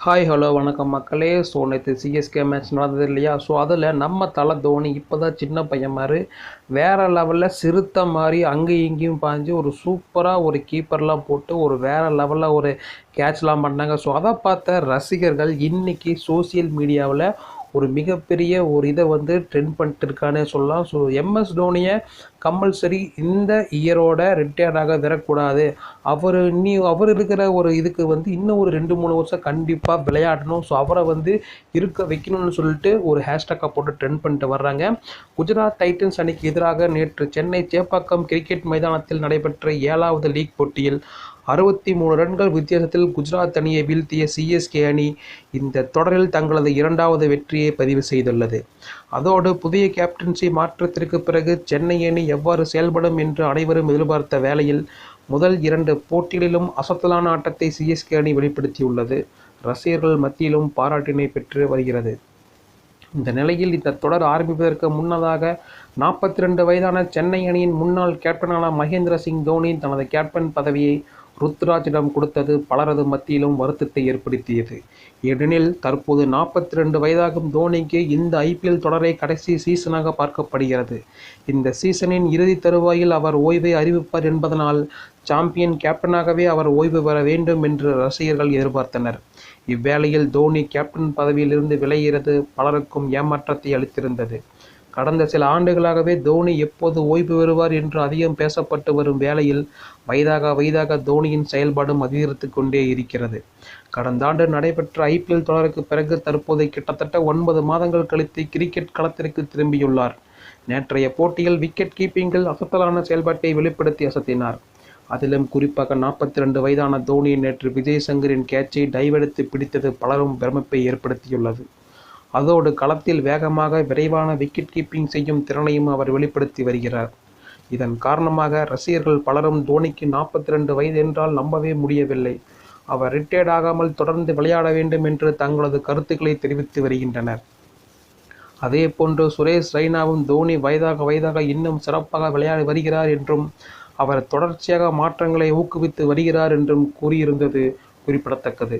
Hi hello வணக்கம் மக்களே. So நேற்று சிஎஸ்கே மேட்ச் நடந்தது இல்லையா? ஸோ அதில் நம்ம தலை தோனி இப்போ தான் சின்ன பையன் மாதிரி வேறு லெவலில் சிறுத்த மாதிரி அங்கேயும் இங்கேயும் பாஞ்சு ஒரு சூப்பராக ஒரு கீப்பர்லாம் போட்டு ஒரு வேறு லெவலில் ஒரு கேட்ச்லாம் பண்ணாங்க. ஸோ அதை பார்த்த ரசிகர்கள் இன்றைக்கி சோசியல் மீடியாவில் ஒரு மிகப்பெரிய ஒரு இதை வந்து ட்ரெண்ட் பண்ணிட்டு இருக்கானே சொல்லலாம் ஸோ எம்எஸ் தோனியை கம்பல்சரி இந்த இயரோட ரிட்டையர்டாக விடக்கூடாது. அவர் இனி அவர் இருக்கிற ஒரு இதுக்கு வந்து இன்னும் ஒரு ரெண்டு மூணு வருஷம் கண்டிப்பாக விளையாடணும். ஸோ அவரை வந்து இருக்க வைக்கணும்னு சொல்லிட்டு ஒரு ஹேஷ்டாக்கை போட்டு ட்ரெண்ட் பண்ணிட்டு வர்றாங்க. குஜராத் டைட்டன்ஸ் அணிக்கு எதிராக நேற்று சென்னை சேப்பாக்கம் கிரிக்கெட் மைதானத்தில் நடைபெற்ற ஏழாவது லீக் போட்டியில் அறுபத்தி மூணு ரன்கள் வித்தியாசத்தில் குஜராத் அணியை வீழ்த்திய சிஎஸ்கே அணி இந்த தொடரில் தங்களது இரண்டாவது வெற்றியை பதிவு செய்துள்ளது. அதோடு புதிய கேப்டன்சி மாற்றத்திற்கு பிறகு சென்னை அணி எவ்வாறு செயல்படும் என்று அனைவரும் எதிர்பார்த்த வேளையில் முதல் இரண்டு போட்டிகளிலும் அசத்தலான ஆட்டத்தை சிஎஸ்கே அணி வெளிப்படுத்தியுள்ளது. ரசிகர்கள் மத்தியிலும் பாராட்டினை பெற்று வருகிறது. இந்த நிலையில் இந்த தொடர் ஆரம்பிப்பதற்கு முன்னதாக நாற்பத்தி ரெண்டு வயதான சென்னை அணியின் முன்னாள் கேப்டனான மகேந்திர சிங் தோனி தனது கேப்டன் பதவியை ருத்ராஜிடம் கொடுத்தது பலரது மத்தியிலும் வருத்தத்தை ஏற்படுத்தியது. ஏனெனில் தற்போது நாற்பத்தி ரெண்டு வயதாகும் தோனிக்கு இந்த ஐபிஎல் தொடரை கடைசி சீசனாக பார்க்கப்படுகிறது. இந்த சீசனின் இறுதி தருவாயில் அவர் ஓய்வை அறிவிப்பார் என்பதனால் சாம்பியன் கேப்டனாகவே அவர் ஓய்வு பெற வேண்டும் என்று ரசிகர்கள் எதிர்பார்த்தனர். இவ்வேளையில் தோனி கேப்டன் பதவியிலிருந்து விலகிறது பலருக்கும் ஏமாற்றத்தை அளித்திருந்தது. கடந்த சில ஆண்டுகளாகவே தோனி எப்போது ஓய்வு பெறுவார் என்று அதிகம் பேசப்பட்டு வரும் வேளையில் வயதாக வயதாக தோனியின் செயல்பாடும் அதிகரித்து கொண்டே இருக்கிறது. கடந்த ஆண்டு நடைபெற்ற ஐபிஎல் தொடருக்கு பிறகு தற்போது கிட்டத்தட்ட ஒன்பது மாதங்கள் கழித்து கிரிக்கெட் களத்திற்கு திரும்பியுள்ளார். நேற்றைய போட்டியில் விக்கெட் கீப்பிங்கில் அசத்தலான செயல்பாட்டை வெளிப்படுத்தி அசத்தினார். அதிலும் குறிப்பாக நாற்பத்தி ரெண்டு வயதான தோனி நேற்று விஜய் சங்கரின் கேட்சை டைவெடுத்து பிடித்தது பலரும் பிரமிப்பை ஏற்படுத்தியுள்ளது. அதோடு களத்தில் வேகமாக விரைவான விக்கெட் கீப்பிங் செய்யும் திறனையும் அவர் வெளிப்படுத்தி வருகிறார். இதன் காரணமாக ரசிகர்கள் பலரும் தோனிக்கு நாற்பத்தி ரெண்டு வயது என்றால் நம்பவே முடியவில்லை. அவர் ரிட்டையர்ட் ஆகாமல் தொடர்ந்து விளையாட வேண்டும் என்று தங்களது கருத்துக்களை தெரிவித்து வருகின்றனர். அதே போன்று சுரேஷ் ரெய்னாவும் தோனி வயதாக வயதாக இன்னும் சிறப்பாக விளையாடி வருகிறார் என்றும் அவர் தொடர்ச்சியாக மாற்றங்களை ஊக்குவித்து வருகிறார் என்றும் கூறியிருந்தது குறிப்பிடத்தக்கது.